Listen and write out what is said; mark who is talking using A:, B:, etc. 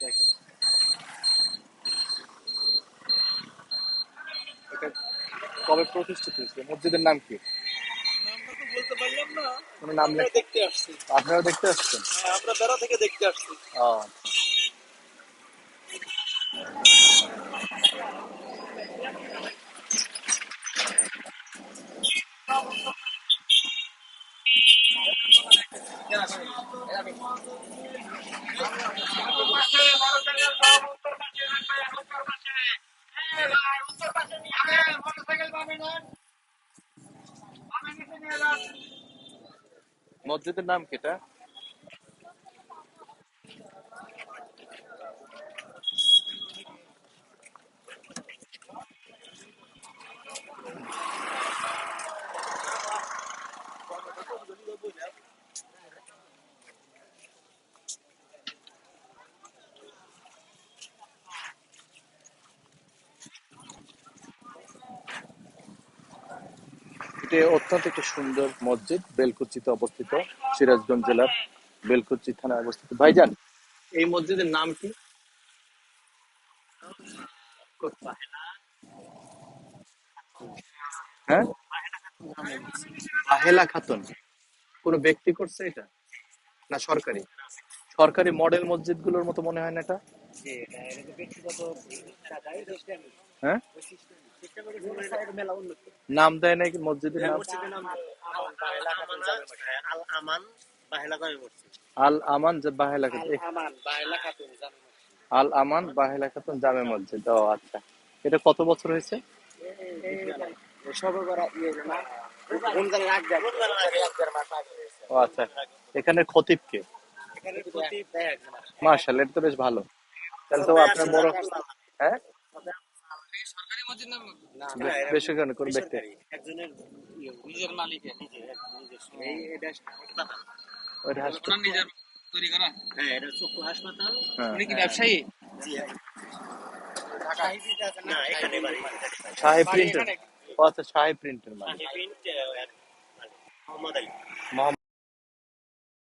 A: দেখেন এটা কবে প্রতিষ্ঠিত হয়েছিল মসজিদের নাম কি?
B: বলতে পারলাম না।
A: কোনো নাম
B: আমরা দেখতে আসছি
A: আপনারা দেখতে আসছেন?
B: হ্যাঁ আমরা বেড়া থেকে দেখতে আসছি।
A: ও। মসজিদের নাম কেটা এটা? এটি অত্যন্ত একটি সুন্দর মসজিদ, বেলকুচিতে অবস্থিত, সিরাজগঞ্জ জেলার বেলকুচি থানায় অবস্থিত। ভাইজান, এই মসজিদের নাম কি? হ্যাঁ? খাতুন। কোন ব্যক্তি করছে এটা? না সরকারি? সরকারি মডেল মসজিদগুলোর মতো মনে হয় না এটা? হ্যাঁ? নাম দেয় নাকি মসজিদের নাম?
B: আল আমান
A: যে বাহেলা আল আমান বাহেলা খাতুন জামে মসজিদ। ও আচ্ছা। এটা কত বছর হয়েছে? ও আচ্ছা। এখানে খতিব কে? মার্শাল এটা তো বেশ ভালো। তাহলে তো আপনার বড় হ্যাঁ
B: সরকারি মসজিদ না না
A: বে- বেসরকারি কোন? ব্যক্তি?
B: একজনের ইয়ে, নিজের মালিকের এই এটা হাসপাতাল।
A: হাসপাতাল।
B: নিজের তৈরি করা। হ্যাঁ এটা চক্ষু হাসপাতাল।
A: হ্যাঁ।
B: উনি কি ব্যবসায়ী? জি না? এখানে বাড়ি।
A: শাহি প্রিন্টার আচ্ছা প্রিন্টার মানে
B: মোহাম্মদ আলী।